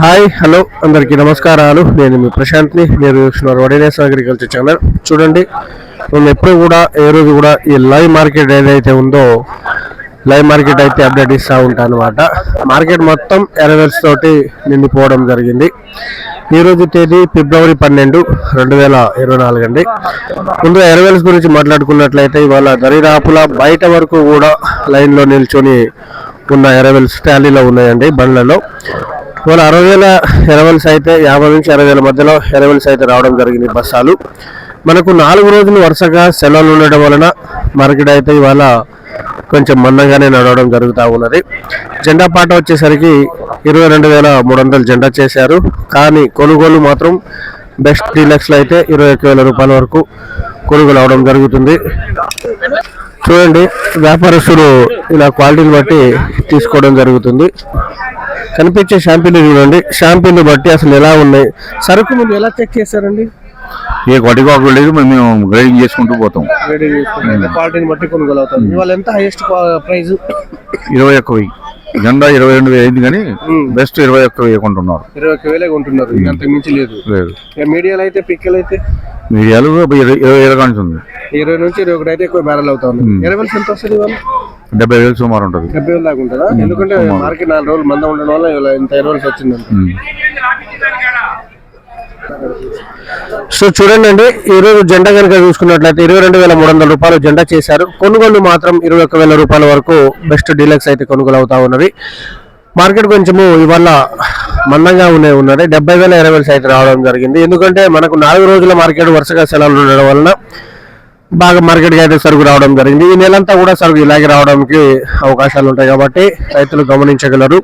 Hi hello అందరికీ నమస్కారాలు. నేను మీ ప్రశాంత్ని మీరు చూస్తున్నారు వడినేస్ అగ్రికల్చర్ ఛానల్. చూడండి మేము ఎప్పుడు కూడా ఏ రోజు కూడా ఈ లైవ్ మార్కెట్ ఏదైతే ఉందో లైవ్ మార్కెట్ అయితే అప్డేట్ ఇస్తూ ఉంటాను అనమాట మార్కెట్ మొత్తం ఎరవేల్స్ తోటి నిండిపోవడం జరిగింది. ఈ రోజు తేదీ ఫిబ్రవరి పన్నెండు రెండు వేల ఇరవై నాలుగు అండి. ముందు ఎరవేల్స్ గురించి మాట్లాడుకున్నట్లయితే ఇవాళ దరిదాపుల బయట వరకు కూడా లైన్లో నిల్చొని ఉన్న ఎరవెల్స్ ట్యాలీలో ఉన్నాయండి బండ్లలో. ఇవాళ అరవై వేల ఎరవల్స్ అయితే యాభై నుంచి అరవై వేల మధ్యలో ఎరవల్స్ అయితే రావడం జరిగింది బస్సాలు. మనకు నాలుగు రోజులు వరుసగా సెలవులు ఉండడం వలన మార్కెట్ అయితే ఇవాళ కొంచెం మందంగానే నడవడం జరుగుతూ ఉన్నది. జెండా పాట వచ్చేసరికి ఇరవై రెండు వేల మూడు వందలు జెండా చేశారు. కానీ కొనుగోలు మాత్రం బెస్ట్ డీలక్స్లో అయితే ఇరవై ఒక్క వేల రూపాయల వరకు కొనుగోలు అవడం జరుగుతుంది. చూడండి వ్యాపారస్తులు ఇలా క్వాలిటీని బట్టి తీసుకోవడం జరుగుతుంది. కనిపించే షాంపూలు చూడండి. షాంపూలు బట్టి అసలు ఎలా ఉన్నాయి? సరుకు మీరు ఎలా చెక్ చేశారండి? ఏ కొట్టికోక లేదు మేము గ్రైడింగ్ చేసుకుంటూ పోతాం. క్వాలిటీని బట్టి కొనుగోలు ఇవాళ ఎంత హైయెస్ట్ ప్రైస్ ఇరవై ఒక్క వెయ్యి. జెండా ఇరవై రెండు వేలు అయింది కానీ. బెస్ట్ ఇరవై ఒక్క వెయ్యి కొంటున్నారు. ఇరవై ఒక్క వేలే కొంటున్నారు. అంత మించి లేదు. లేదు. మీడియాలో అయితే పిక్కలు అయితే మీడియాలు ఇరవై ఇరవై వేలు కానిస్తుంది ఇరవై నుంచి ఇరవై ఒకటి అయితే ఎక్కువ బ్యారల్ అవుతా ఉంది. ఇరవై ఎంత వస్తుంది ఇవాళ? డెబ్బై వేలు సుమారు ఉంటుంది. డెబ్బై వేలు దాకా ఉంటుందా? ఎందుకంటే మార్కెట్ నాలుగు రోజులు మంద ఉండడం వల్ల ఇవాళ ఇంత ఇరవై వేలు వచ్చిందండి మ్మ్. సో చూడండి అండి ఈ రోజు జెండా కనుక చూసుకున్నట్లయితే ఇరవై రెండు వేల మూడు వందల రూపాయలు జెండా చేశారు. కొనుగోలు మాత్రం ఇరవై ఒక్క వేల రూపాయల వరకు బెస్ట్ డీలక్స్ అయితే కొనుగోలు అవుతా ఉన్నవి. మార్కెట్ కొంచెము ఇవాళ మందంగా ఉండే ఉన్నది. డెబ్బై వేల ఇరవై వేలు సైట్ రావడం జరిగింది. ఎందుకంటే మనకు నాలుగు రోజుల మార్కెట్ వరుసగా సెలవులు ఉండడం వలన బాగా మార్కెట్కి అయితే సరుకు రావడం జరిగింది. ఈ నెలంతా కూడా సరుకు ఇలాగే రావడానికి అవకాశాలు ఉంటాయి కాబట్టి రైతులు గమనించగలరు.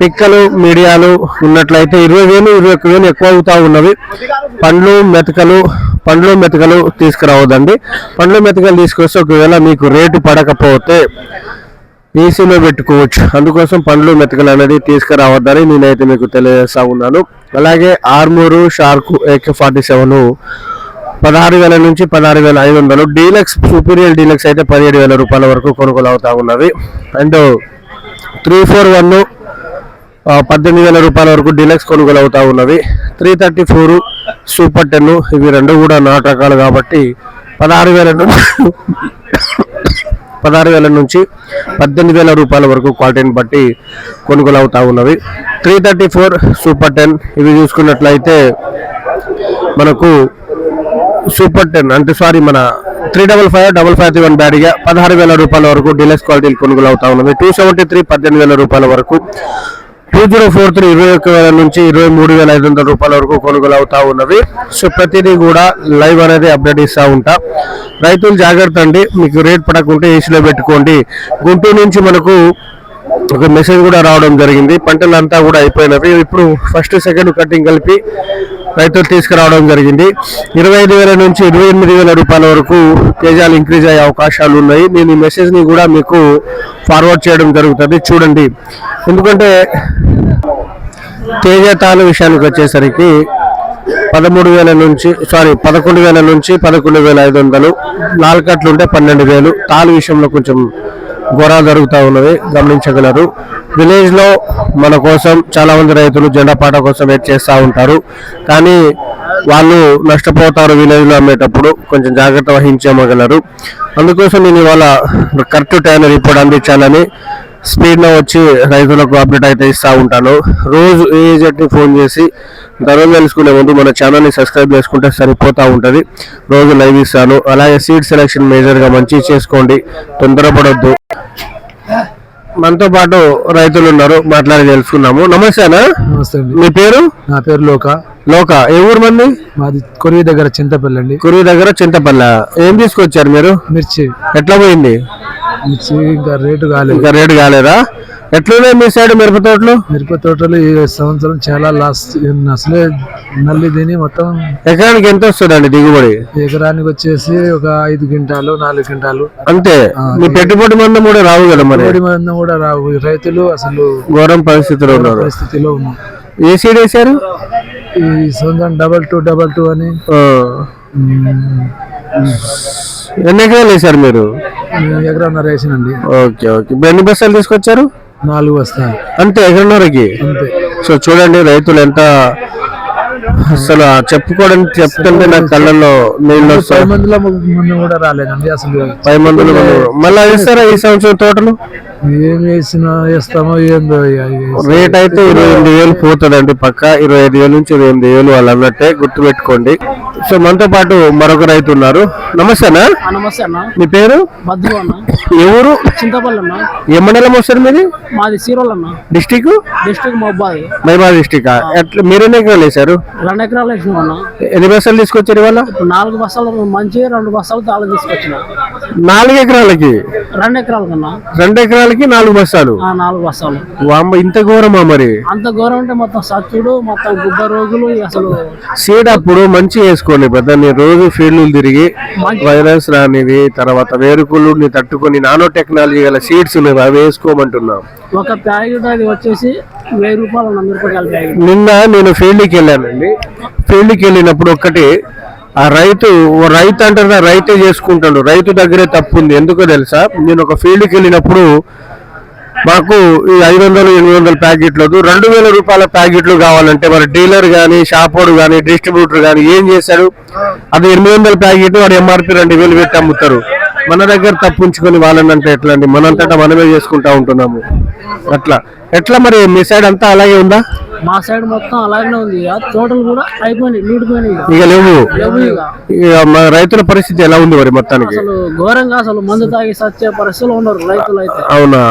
పిక్కలు మీడియాలు ఉన్నట్లయితే ఇరవై వేలు ఇరవై ఒక్క వేలు ఎక్కువ అవుతా ఉన్నవి. పండ్లు మెతకలు పండ్లు మెతకలు తీసుకురావద్దండి. పండ్లు మెతకలు తీసుకొస్తే ఒకవేళ మీకు రేటు పడకపోతే ఏసీలో పెట్టుకోవచ్చు. అందుకోసం పండ్లు మెతకలు అనేది తీసుకురావద్దని నేనైతే మీకు తెలియజేస్తా ఉన్నాను. అలాగే Armoor shark AK forty seven పదహారు వేల నుంచి పదహారు వేల ఐదు వందలు డీలక్స్ సూపీరియర్ డీలక్స్ అయితే పదిహేడు వేల రూపాయల వరకు కొనుగోలు అవుతా ఉన్నవి. అండ్ త్రీ ఫోర్ వన్ పద్దెనిమిది వేల రూపాయల వరకు డీలక్స్ కొనుగోలు అవుతా ఉన్నవి. Three thirty four super ten ఇవి రెండు కూడా నాటు రకాలు కాబట్టి పదహారు వేల నుంచి పదహారు వేల నుంచి పద్దెనిమిది వేల రూపాయల వరకు క్వాలిటీని బట్టి కొనుగోలు అవుతా ఉన్నవి. Three thirty four super ten ఇవి చూసుకున్నట్లయితే మనకు సూపర్ టెన్ అంటే సారీ మన three double five double five three one బ్యాడ్గా పదహారు వేల రూపాయల వరకు డీలక్స్ క్వాలిటీలు కొనుగోలు అవుతా ఉన్నవి. టూ సెవెంటీ త్రీ పద్దెనిమిది వేల రూపాయల వరకు టూ జీరో ఫోర్ త్రీ ఇరవై ఒక్క వేల నుంచి ఇరవై మూడు వేల ఐదు వందల రూపాయల వరకు కొనుగోలు అవుతా ఉన్నవి. సో ప్రతిదీ కూడా లైవ్ అనేది అప్డేట్ ఇస్తూ ఉంటా. రైతులు జాగ్రత్త అండి మీకు రేట్ పడకుంటే ఏసీలో పెట్టుకోండి. గుంటూరు నుంచి మనకు ఒక మెసేజ్ కూడా రావడం జరిగింది. పంటలంతా కూడా అయిపోయినవి. ఇప్పుడు ఫస్ట్ సెకండ్ కటింగ్ కలిపి రైతులు తీసుకురావడం జరిగింది. ఇరవై ఐదు వేల నుంచి ఇరవై ఎనిమిది వేల రూపాయల వరకు తేజాలు ఇంక్రీజ్ అయ్యే అవకాశాలు ఉన్నాయి. నేను ఈ మెసేజ్ని కూడా మీకు ఫార్వర్డ్ చేయడం జరుగుతుంది. చూడండి. ఎందుకంటే తేజ తాను విషయానికి వచ్చేసరికి పదమూడు వేల నుంచి సారీ పదకొండు వేల నుంచి పదకొండు వేల ఐదు వందలు నాలుగు కట్లు ఉంటే పన్నెండు వేలు. తాలు విషయంలో కొంచెం ఘోరాలు జరుగుతూ ఉన్నవి గమనించగలరు. విలేజ్లో మన కోసం చాలా మంది రైతులు జెండా పాట కోసం వెయిట్ చేస్తూ ఉంటారు. కానీ వాళ్ళు నష్టపోతారు విలేజ్లో అమ్మేటప్పుడు కొంచెం జాగ్రత్త వహించి అమ్మగలరు అందుకోసం నేను ఇవాళ కరెక్ట్ టైం రిపోర్ట్ అందించాలని స్పీడ్లో వచ్చి రైతులకు అప్డేట్ అయితే ఇస్తూ ఉంటాను. రోజు ఏ ఫోన్ చేసి ధరలు తెలుసుకునే ముందు మన ఛానల్ని సబ్స్క్రైబ్ చేసుకుంటే సరిపోతూ ఉంటుంది. రోజు లైవ్ ఇస్తాను. అలాగే సీడ్ సెలెక్షన్ మేజర్గా మంచి చేసుకోండి. తొందరపడొద్దు. మనతో పాటు రైతులు ఉన్నారు మాట్లాడి తెలుసుకున్నాము. నమస్తే అన్న. నమస్తే అండి. మీ పేరు? నా పేరు లోక. లోక. ఏ ఊరు మంది? మాది కొరివి దగ్గర చింతపల్లి అండి. కురువు దగ్గర చింతపల్లె. ఏం తీసుకొచ్చారు మీరు? మిర్చి. ఎట్లా పోయింది? మిర్చి ఇంకా రేటు కాలేదు. ఇంకా రేటు కాలేదా? ఎట్లున్నాయి మీ సైడ్ మిరప తోటలు? మిరప తోటలు ఈ సంవత్సరం చాలా లాస్ అసలే నల్లి తిని మొత్తం ఎకరానికి ఎంత వస్తుందండి దిగుబడి? ఎకరానికి వచ్చేసి ఒక ఐదు క్వింటాలు నాలుగు క్వింటాలు. అంతే? మీ పెట్టుబడి మందం కూడా రావు కదా మరి? కోడి మందం కూడా రావు. రైతులు అసలు ఘోరం పరిస్థితిలో ఉన్నారు. పరిస్థితిలో ఉన్నారు ఏ సీడ్ వేశారు? ఈ సంవత్సరం డబల్ టూ డబల్ టూ అని. ఎన్ని ఎకరాలు వేశారు మీరు? ఎకరన్నర వేసినండి. Okay okay. ఎన్ని బస్తాలు తీసుకొచ్చారు? నాలుగు వస్తాయి. అంతే ఎకరన్నరకి అంతే. సో చూడండి రైతులు ఎంత అసలు ఆ చెప్పుకోవడం చెప్తుంటే నాకు కళ్ళల్లో నీళ్ళు పది మందిలో ముందు కూడా రాలేదండి అసలు. పై మందులు మళ్ళీ వేస్తారా ఈ సంవత్సరం తోటలు? ఏం వేసినా వేస్తామో ఏందో. రేట్ అయితే ఇరవై ఎనిమిది వేలు పోతుందండి పక్క. ఇరవై ఐదు వేలు నుంచి ఇరవై ఎనిమిది వేలు వాళ్ళు అన్నట్టే గుర్తు పెట్టుకోండి సో మనతో పాటు మరొక రైతు ఉన్నారు. నమస్తేనా నమస్తే అన్న. మీ పేరు? బద్దు అన్న. ఎవరు చింతపల్లి అన్న. ఏ మండలం వస్తారు మీది? మాది సీరోల్ అన్న. డిస్టిక్ డిస్ట్రిక్ట్ మొబ్బాది మైబాద్ డిస్టిక్ ఎట్లా మీరు ఎన్ని ఎకరాలు వేశారు? రెండు ఎకరాలు వేసినాం అన్న. ఎన్ని బస్సులు తీసుకొచ్చారు ఇవాళ? నాలుగు బస్తాలు మంచి రెండు బస్తాలు తాళం తీసుకొచ్చిన. నాలుగు ఎకరాలకి? రెండు ఎకరాల కన్నా రెండు ఎకరాలకి నాలుగు బస్తాలు ఆ నాలుగు బస్తాలు వామ్మ ఇంత ఘోరమా మరి? అంత ఘోరం అంటే మొత్తం సచ్చుడు మొత్తం గుబ్బ రోగులు అసలు సీడ్ అప్పుడు మంచి వేసుకోండి పెద్ద నీ రోజు ఫీల్డ్లు తిరిగి వైరస్ రానివి తర్వాత వేరుకులు తట్టుకొని నానో టెక్నాలజీ గల సీడ్స్ ఉన్నాయి అవి వేసుకోమంటున్నాం. ఒక ప్యాకెట్ అది వచ్చేసి వెయ్యి రూపాయలు అన్న మిరపకాయల ప్యాకెట్. నిన్న నేను ఫీల్డ్కి వెళ్ళానండి. ఫీల్డ్కి వెళ్ళినప్పుడు ఒక్కటి ఆ రైతు ఓ రైతు అంటారు రైతే చేసుకుంటాడు. రైతు దగ్గరే తప్పు ఉంది ఎందుకో తెలుసా? నేను ఒక ఫీల్డ్కి వెళ్ళినప్పుడు మాకు ఈ ఐదు వందలు ఎనిమిది వందల ప్యాకెట్లు వద్దు. రెండు వేల రూపాయల ప్యాకెట్లు కావాలంటే మరి డీలర్ కానీ షాపోడు కానీ డిస్ట్రిబ్యూటర్ కానీ ఏం చేశాడు అది ఎనిమిది వందల ప్యాకెట్ వాడు ఎంఆర్పి రెండు వేలు పెట్టి అమ్ముతారు. మన దగ్గర తప్పించుకొని వాళ్ళని అంటే ఎట్లా అండి మనంతటా మనమే చేసుకుంటా ఉంటున్నాము. అట్లా. ఎట్లా మరి మీ సైడ్ అంతా అలాగే ఉందా? మా సైడ్ మొత్తం అలాగనే ఉంది. తోటలు కూడా అయిపోయినాయి నీటిపోయినాయి ఇక. లేవు. ఇక. మన రైతుల పరిస్థితి ఎలా ఉంది మరి మొత్తానికి? అసలు ఘోరంగా అసలు మందు తాగి సచ్చే పరిస్థితులు ఉన్నారు రైతులు అయితే. అవునా?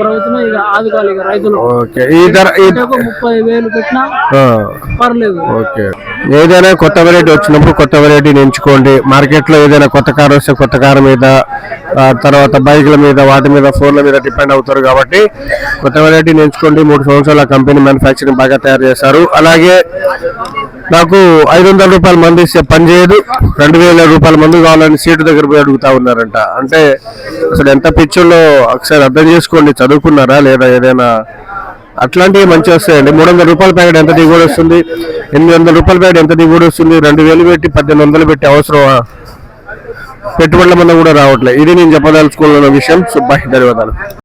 ప్రభుత్వమే ఇక ఆదుకోవాలి ఇక రైతులు. ఓకే. ఈ ధర ముప్పై వేలు పెట్టినా పర్లేదు. ఓకే. ఏదైనా కొత్త వెరైటీ వచ్చినప్పుడు కొత్త వెరైటీని ఎంచుకోండి. మార్కెట్లో ఏదైనా కొత్త కార్ వస్తే కొత్త కార్ మీద తర్వాత బైక్ల మీద వాటి మీద ఫోన్ల మీద డిపెండ్ అవుతారు కాబట్టి కొత్త వెరైటీని ఎంచుకోండి. మూడు సంవత్సరాల కంపెనీ మ్యానుఫ్యాక్చరింగ్ బాగా తయారు చేశారు. అలాగే నాకు ఐదు వందల రూపాయల మంది ఇస్తే పని చేయదు. రెండు వేల రూపాయల మందు కావాలని సీటు దగ్గర పోయి అడుగుతా ఉన్నారంట. అంటే అసలు ఎంత పిచ్చుల్లో ఒకసారి అర్థం చేసుకోండి. చదువుకున్నారా లేదా ఏదైనా? అట్లాంటివి మంచి వస్తాయండి. మూడు వందల రూపాయల ప్యాకెట్ ఎంత దిగుబడి వస్తుంది? ఎనిమిది వందల రూపాయల ప్యాకెట్ ఎంత దిగుబడి వస్తుంది? రెండు వేలు పెట్టి పద్దెనిమిది వందలు పెట్టి అవసరమా? పెట్టుబడుల మంది కూడా రావట్లేదు ఇది నేను చెప్పదలుచుకున్న విషయం. సుబ్బాయి ధన్యవాదాలు.